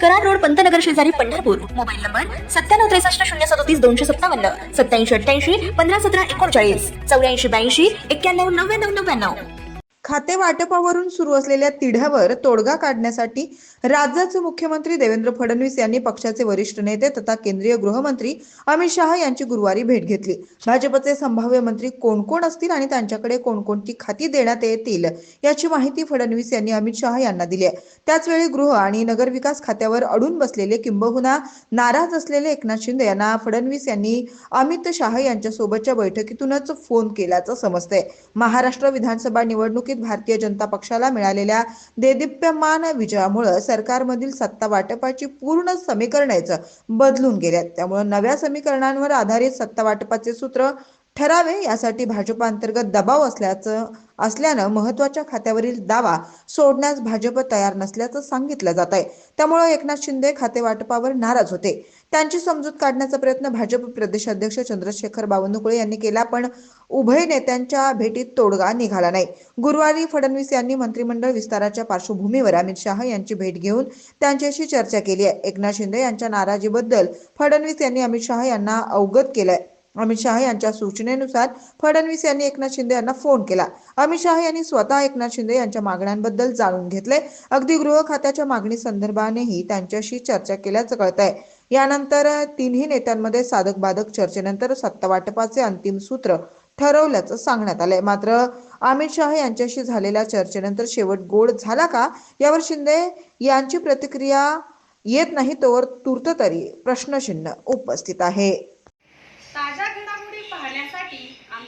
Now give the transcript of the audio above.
Karad road Pantnagar शेजारी Pandharpur. Mobile number सत्त्याण्णव त्रेसष्ट शून्य सदोतीस दोनशे सत्तावन्न. सत्याऐंशी अठ्ठ्याऐंशी पंधरा सतरा एकोणचाळीस. चौऱ्याऐंशी ब्याऐंशी एक्क्याण्णव नव्याण्णव नव्याण्णव. खाते वाटपावरून सुरू असलेल्या तिढ्यावर तोडगा काढण्यासाठी राज्याचे मुख्यमंत्री देवेंद्र फडणवीस यांनी पक्षाचे वरिष्ठ नेते तथा केंद्रीय गृहमंत्री अमित शहा यांची गुरुवारी भेट घेतली. भाजपचे संभाव्य मंत्री कोण कोण असतील आणि त्यांच्याकडे कोणकोणती खाती देण्यात येतील याची माहिती फडणवीस यांनी अमित शहा यांना दिली आहे. त्याचवेळी गृह आणि नगरविकास खात्यावर अडून बसलेले किंबहुना नाराज असलेले एकनाथ शिंदे यांना फडणवीस यांनी अमित शहा यांच्या सोबतच्या बैठकीतूनच फोन केल्याचं समजतंय. महाराष्ट्र विधानसभा निवडणूक निवडणुकीत भारतीय जनता पक्षाला मिळालेल्या देदीप्यमान विजयामुळे सरकारमधील सत्ता वाटपाची पूर्ण समीकरणेच बदलून गेल्यात. त्यामुळे नव्या समीकरणांवर आधारित सत्ता वाटपाचे सूत्र ठरावे यासाठी भाजप अंतर्गत दबाव असल्याचं असल्यानं महत्त्वाच्या खात्यावरील दावा सोडण्यास भाजप तयार नसल्याचं सांगितलं जात आहे त्यामुळे एकनाथ शिंदे खाते वाटपावर नाराज होते. त्यांची समजूत काढण्याचा प्रयत्न भाजप प्रदेशाध्यक्ष चंद्रशेखर बावनकुळे यांनी केला पण उभय नेत्यांच्या भेटीत तोडगा निघाला नाही. गुरुवारी फडणवीस यांनी मंत्रिमंडळ विस्ताराच्या पार्श्वभूमीवर अमित शहा यांची भेट घेऊन त्यांच्याशी चर्चा केली आहे. एकनाथ शिंदे यांच्या नाराजीबद्दल फडणवीस यांनी अमित शहा यांना अवगत केलंय. अमित शहा यांच्या सूचनेनुसार फडणवीस यांनी एकनाथ शिंदे यांना फोन केला. अमित शहा यांनी स्वतः एकनाथ शिंदे यांच्या मागण्यांबद्दल जाणून घेतले. अगदी गृह खात्याच्या मागणी संदर्भानेही त्यांच्याशी चर्चा केल्याचं कळत आहे यानंतर तिन्ही नेत्यांमध्ये साधक बाधक चर्चेनंतर सत्तावाटपाचे अंतिम सूत्र ठरवल्याचं सांगण्यात आलंय. मात्र अमित शहा यांच्याशी झालेल्या चर्चेनंतर शेवट गोड झाला का? यावर शिंदे यांची प्रतिक्रिया येत नाही तोवर तूर्त तरी प्रश्नचिन्ह उपस्थित आहे.